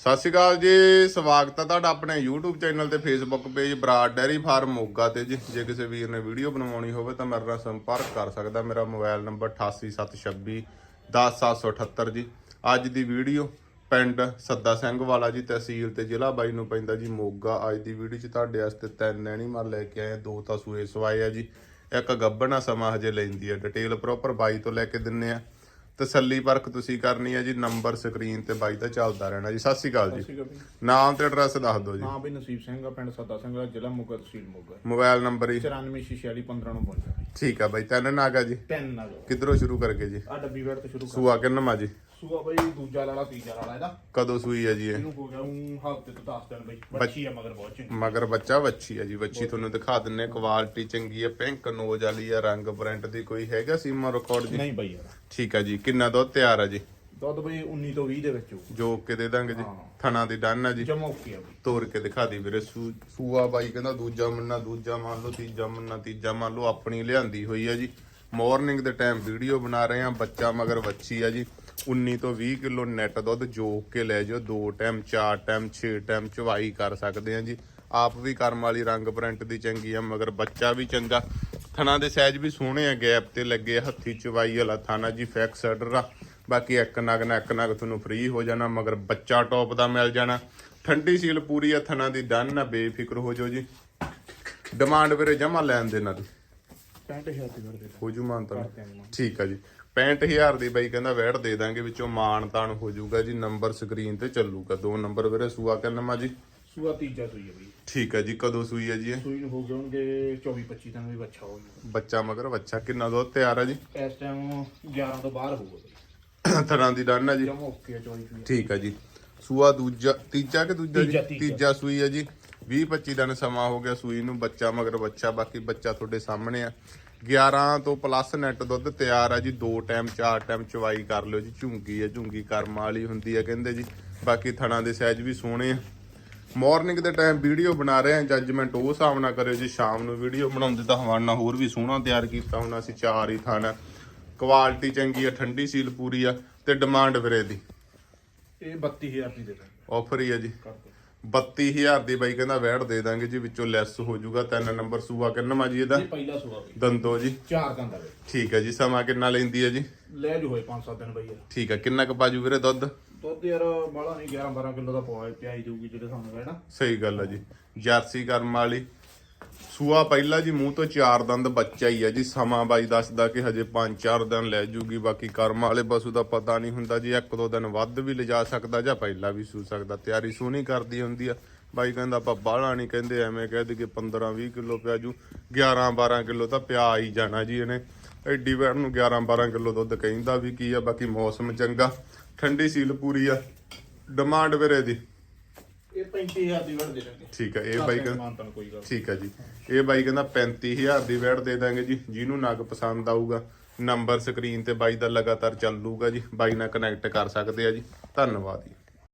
ਸਤਿ ਸ਼੍ਰੀ ਅਕਾਲ ਜੀ, ਸਵਾਗਤ ਹੈ ਤੁਹਾਡਾ ਆਪਣੇ YouTube ਚੈਨਲ ਤੇ Facebook page Brar dairy farm Moga ਤੇ ਜੀ। ਜੇ ਕਿਸੇ ਵੀਰ ਨੇ ਵੀਡੀਓ ਬਣਵਾਉਣੀ ਹੋਵੇ ਤਾਂ ਮੇਰੇ ਨਾਲ ਸੰਪਰਕ ਕਰ ਸਕਦਾ। ਮੇਰਾ ਮੋਬਾਈਲ ਨੰਬਰ 8876 10778 ਜੀ। ਅੱਜ ਦੀ ਵੀਡੀਓ ਪਿੰਡ ਸੱਦਾ ਸਿੰਘ ਵਾਲਾ ਜੀ, ਤਹਿਸੀਲ ਤੇ ਜ਼ਿਲ੍ਹਾ ਬਾਈ ਨੂੰ ਪੈਂਦਾ ਜੀ ਮੋਗਾ। ਅੱਜ ਦੀ ਵੀਡੀਓ 'ਚ ਤੁਹਾਡੇ ਵਾਸਤੇ ਤਿੰਨ ਐਨੀਮਲ ਲੈ ਕੇ ਆਏ ਦੋ ਤਾਂ ਸੂਏ ਸਵਾਏ ਆ ਜੀ। ਇੱਕ ਗੱਬਣਾ ਸਮਾਂ ਹਜੇ ਲੈਂਦੀ ਹੈ ਡਿਟੇਲ ਪ੍ਰੋਪਰ ਬਾਈ ਤੋਂ ਲੈ ਕੇ ਦਿੰਨੇ ਆ। ਤਸੱਲੀ ਪਰਖ ਤੁਸੀਂ ਕਰਨੀ ਹੈ ਜੀ ਨੰਬਰ ਸਕਰੀਨ ਤੇ ਬਾਈ ਦਾ ਚੱਲਦਾ ਰਹਿਣਾ ਜੀ। ਸਤਿ ਸ਼੍ਰੀ ਅਕਾਲ ਜੀ। ਨਾਮ ਤੇ ਐਡਰੈਸ ਦੱਸ ਦਿਓ ਜੀ। ਹਾਂ ਬਈ ਨਸੀਬ ਸਿੰਘ ਆ ਪਿੰਡ ਸੱਦਾ ਸਿੰਘ ਜ਼ਿਲ੍ਹਾ ਮੋਗਾ ਤਹਿਸੀਲ ਮੋਗਾ ਮੋਬਾਈਲ ਨੰਬਰ ਹੀ 944615 ਨੂੰ ਪਹੁੰਚਿਆ ਠੀਕ ਆ ਬਾਈ ਤਿੰਨ ਨਾਗਾ ਜੀ। ਤਿੰਨ ਨਾਲ ਕਿੱਧਰੋਂ ਸ਼ੁਰੂ ਕਰਗੇ ਜੀ? ਆ ਡੱਬੀ ਵੇੜ ਤੋਂ ਸ਼ੁਰੂ ਕਰ। ਸੂਆ ਕਿੰਨਮਾ ਜੀ? ਸੂਆ ਬਈ ਦੂਜਾ ਲਾਲਾ ਤੀਜਾ ਲਾਲਾ ਇਹਦਾ। ਕਦੋਂ ਸੂਈ ਹੈ ਜੀ ਇਹ? ਇਹਨੂੰ ਹੋ ਗਿਆ un ਹਫ਼ਤੇ ਤੋਂ 10 ਦਿਨ ਬਈ। ਬੱਚੀ ਆ ਮਗਰ ਬਹੁਤ ਚੰਗੀ। ਮਗਰ ਬੱਚਾ ਵੱਛੀ ਹੈ ਜੀ ਵੱਛੀ ਤੁਹਾਨੂੰ ਦਿਖਾ ਦਿੰਨੇ ਕੁਆਲਿਟੀ ਚੰਗੀ ਹੈ ਪਿੰਕ ਨੋਜ ਵਾਲੀ ਹੈ ਰੰਗ ਪ੍ਰਿੰਟ ਦੀ ਕੋਈ ਹੈਗਾ ਸੀਮਾ ਰਿਕਾਰਡ ਜੀ? ਨਹੀਂ ਬਈ ਯਾਰ। ਠੀਕ ਆ ਜੀ ਕਿੰਨਾ ਦੁੱਧ ਤਿਆਰ ਹੈ ਜੀ? ਦੁੱਧ ਬਈ 19 ਤੋਂ 20 ਦੇ ਵਿੱਚ ਹੋ ਜੋ ਕੇ ਦੇ ਦਾਂਗੇ ਜੀ। ਹਾਂ। ਥਣਾ ਦੀ ਡਨ ਹੈ ਜੀ। ਜਮਾ ਓਕੇ ਆ ਬਈ। ਤੋੜ ਕੇ ਦਿਖਾ ਦੀ ਵੀਰੇ ਸੂ- ਸੂਆ ਬਾਈ ਕਹਿੰਦਾ ਦੂਜਾ ਮੰਨਾ ਦੂਜਾ ਮੰਨ ਲਓ ਤੀਜਾ ਮੰਨਾ ਤੀਜਾ ਮੰਨ ਲਓ ਆਪਣੀ ਲਿਆਂਦੀ ਹੋਈ ਹੈ ਜੀ। ਮਾਰਨਿੰਗ ਦੇ ਟਾਈਮ ਵੀਡੀਓ ਬਣਾ ਰਹੇ ਆ ਬੱਚਾ ਮਗਰ ਵੱਛੀ ਆ ਜੀ। 19 ਤੋਂ 20 ਕਿਲੋ ਨੈਟ ਦੁੱਧ ਜੋਕ ਕੇ ਲੈ ਜਾਓ ਦੋ ਟਾਈਮ ਚਾਰ ਟਾਈਮ ਛੇ ਟਾਈਮ ਚਵਾਈ ਕਰ ਸਕਦੇ ਆ ਜੀ। ਆਪ ਵੀ ਕਰਮ ਵਾਲੀ ਰੰਗ ਪ੍ਰਿੰਟ ਦੀ ਚੰਗੀ ਆ ਮਗਰ ਬੱਚਾ ਵੀ ਚੰਗਾ। ਥਣਾ ਦੇ ਸਾਈਜ਼ ਵੀ ਸੋਹਣੇ ਆ ਗੈਪ ਤੇ ਲੱਗੇ ਆ, ਹੱਥੀ ਚਵਾਈ ਵਾਲਾ ਥਾਣਾ ਜੀ ਫੈਕਸ ਆਰਡਰ ਆ। ਬਾਕੀ ਇੱਕ ਨਗ ਨਾ ਇੱਕ ਨਗ ਤੁਹਾਨੂੰ ਫ੍ਰੀ ਹੋ ਜਾਣਾ ਮਗਰ ਬੱਚਾ ਟੌਪ ਦਾ ਮਿਲ ਜਾਣਾ। ਠੰਡੀ ਸੀਲ ਪੂਰੀ ਆ ਥਣਾ ਦੀ ਡਨ ਨਾ ਬੇਫਿਕਰ ਹੋ ਜਾਓ ਜੀ। ਡਿਮਾਂਡ ਵੀਰੇ ਜਮਾ ਲੈਣ ਦੇ ਨਾਲ 65000 ਦੀ ਵੜ ਦੇ ਹੋ ਜੂ ਮਾਨ ਤਾਂ ਕਰਦੇ ਆਂ ਮਾਨ। ਠੀਕ ਆ ਜੀ। 65000 ਦੀ ਬਾਈ ਕਹਿੰਦਾ ਵੈਟ ਦੇ ਦਾਂਗੇ ਵਿੱਚੋਂ ਮਾਨ ਤਾਨ ਹੋ ਜਾਊਗਾ ਜੀ ਨੰਬਰ ਸਕਰੀਨ ਤੇ ਚੱਲੂਗਾ। ਦੋ ਨੰਬਰ ਵੀਰੇ ਸੂਆ ਕਿੰਨਾ ਜੀ? ਸੂਆ ਤੀਜਾ ਸੂਈ ਆ ਬਈ। ਠੀਕ ਆ ਜੀ ਕਦੋਂ ਸੂਈ ਹੈ ਜੀ ਇਹ? ਸੂਈ ਨੂੰ ਹੋ ਗਏ ਹੋਣਗੇ 24 25 ਦਿਨ ਵੀ ਬੱਚਾ ਹੋ ਗਿਆ ਬੱਚਾ ਮਗਰ ਬੱਚਾ ਕਿੰਨਾ ਦੁੱਧ ਤਿਆਰ ਆ ਜੀ? ਇਸ ਟਾਈਮ 11 ਤੋਂ ਬਾਹਰ ਹੋਊਗਾ ਬਈ। ਦੀ ਡਨ ਆ ਜੀ। ਜਮਾ ਓਕੇ ਆ 24 ਸੂਈ ਠੀਕ ਆ ਜੀ। ਸੂਆ ਦੂਜਾ ਤੀਜਾ ਕਿ ਦੂਜਾ ਤੀਜਾ, ਜੀ? ਤੀਜਾ। ਤੀਜਾ। ਸੂਈ ਹੈ ਜੀ। 20 25 ਦਿਨ ਸਮਾਂ ਹੋ ਗਿਆ ਸੂਈ ਨੂੰ ਬੱਚਾ ਮਗਰ ਬੱਚਾ ਬਾਕੀ ਬੱਚਾ ਤੁਹਾਡੇ ਸਾਹਮਣੇ ਆ। 11 ਤੋਂ ਪਲੱਸ ਨੈਟ ਦੁੱਧ ਤਿਆਰ ਆ ਜੀ ਦੋ ਟਾਈਮ ਚਾਰ ਟਾਈਮ ਚਵਾਈ ਕਰ ਲਿਓ ਜੀ। ਝੁੰਗੀ ਹੈ ਝੁੰਗੀ ਕਰਮ ਵਾਲੀ ਹੁੰਦੀ ਹੈ ਕਹਿੰਦੇ ਜੀ। ਬਾਕੀ ਥਣਾ ਦੇ ਸਾਈਜ਼ ਵੀ ਸੋਹਣੇ ਆ। ਮਾਰਨਿੰਗ ਦੇ ਟਾਈਮ ਵੀਡੀਓ ਬਣਾ ਰਹੇ ਆ ਜੱਜਮੈਂਟ ਉਹ ਹਿਸਾਬ ਨਾਲ ਕਰਿਓ ਜੀ ਸ਼ਾਮ ਨੂੰ ਵੀਡੀਓ ਬਣਾਉਂਦੇ ਤਾਂ ਹਵਾਨਾ ਹੋਰ ਵੀ ਸੋਹਣਾ ਤਿਆਰ ਕੀਤਾ ਹੁਣ ਅਸੀਂ ਚਾਰ ਹੀ ਥਾਣਾ। ਕੁਆਲਿਟੀ ਚੰਗੀ ਆ ਠੰਡੀ ਸੀਲ ਪੂਰੀ ਆ ਤੇ ਡਿਮਾਂਡ ਵੀਰੇ ਦੀ। ਇਹ 32000 ਦੀ ਦੇ ਦਾਂਗੇ। ਆਫਰ ਹੀ ਆ ਜੀ। 32000 ਦੀ ਬਾਈ ਕਹਿੰਦਾ ਵੈਟ ਦੇ ਦਾਂਗੇ ਜੀ ਵਿੱਚੋਂ ਲੈਸ ਹੋ ਜਾਊਗਾ ਤਿੰਨ ਨੰਬਰ ਸੂਆ ਕਿੰਨਾ ਜੀ ਇਹਦਾ? ਇਹ ਪਹਿਲਾ ਸੂਆ ਬਈ। ਦੰਦੋ ਜੀ। ਚਾਰ ਦੰਦ ਬਈ। ਠੀਕ ਹੈ ਜੀ ਸਮਾਂ ਕਿੰਨਾ ਲੈਂਦੀ ਹੈ ਜੀ? ਲੈ ਜੋ ਹੋਏ 5-7 ਦਿਨ ਬਈ ਯਾਰ। ਠੀਕ ਹੈ ਕਿੰਨਾ ਕੁ ਬਾਜੂ ਵੀਰੇ ਦੁੱਧ? ਦੁੱਧ ਯਾਰ ਬਾਲਾ ਨਹੀਂ 11-12 ਕਿਲੋ ਦਾ ਪਵਾ ਪਿਆਈ ਜਾਊਗੀ ਜਿਹੜੇ ਸਾਨੂੰ ਕਹਿਣਾ ਸਹੀ ਗੱਲ ਹੈ ਜੀ ਜਰਸੀ ਕਰਮ ਵਾਲੀ। ਸੂਆ ਪਹਿਲਾ ਜੀ ਮੂੰਹ ਤੋਂ ਚਾਰ ਦੰਦ ਬੱਚਾ ਹੀ ਆ ਜੀ, ਸਮਾਂ ਬਾਈ ਦੱਸਦਾ ਕਿ ਹਜੇ 5-4 ਦਿਨ ਲੈ ਜੂਗੀ, ਬਾਕੀ ਕਰਮ ਵਾਲੇ ਪਸ਼ੂ ਦਾ ਪਤਾ ਨਹੀਂ ਹੁੰਦਾ ਜੀ, ਇੱਕ ਦੋ ਦਿਨ ਵੱਧ ਵੀ ਲਿਜਾ ਸਕਦਾ ਜਾਂ ਪਹਿਲਾਂ ਵੀ ਸੂ ਸਕਦਾ, ਤਿਆਰੀ ਸੋਹਣੀ ਕਰਦੀ ਹੁੰਦੀ ਆ। ਬਾਈ ਕਹਿੰਦਾ ਆਪਾਂ ਬਾਹਲਾ ਨਹੀਂ ਕਹਿੰਦੇ, ਐਵੇਂ ਕਹਿ ਕਿ 15-20 ਕਿਲੋ ਪਿਆ ਜੂ 11-12 ਕਿਲੋ ਤਾਂ ਪਿਆ ਹੀ ਜਾਣਾ ਜੀ ਇਹਨੇ। ਐਡੀ ਵੈਰ ਨੂੰ 11-12 ਕਿਲੋ ਦੁੱਧ ਕਹਿੰਦਾ ਵੀ ਕੀ ਆ, ਬਾਕੀ ਮੌਸਮ ਚੰਗਾ, ਠੰਡੀ ਸੀਲ ਪੂਰੀ ਆ, ਡਿਮਾਂਡ ਵੀਰੇ ਦੀ। ਇਹ 35000 ਦੀ ਵੜ ਦੇ ਦਾਂਗੇ ਠੀਕ ਹੈ ਇਹ ਬਾਈ ਕਹਿੰਦਾ ਮਾਨਤਾ ਕੋਈ ਗੱਲ ਠੀਕ ਹੈ ਜੀ। ਇਹ ਬਾਈ ਕਹਿੰਦਾ 35000 ਦੀ ਵੈਟ ਦੇ ਦਾਂਗੇ ਜੀ। ਜਿਹਨੂੰ ਨਗ ਪਸੰਦ ਆਊਗਾ ਨੰਬਰ ਸਕਰੀਨ ਤੇ ਬਾਈ ਦਾ ਲਗਾਤਾਰ ਚੱਲੂਗਾ ਜੀ। ਬਾਈ ਨਾਲ ਕਨੈਕਟ ਕਰ ਸਕਦੇ ਆ ਜੀ। ਧੰਨਵਾਦ ਜੀ।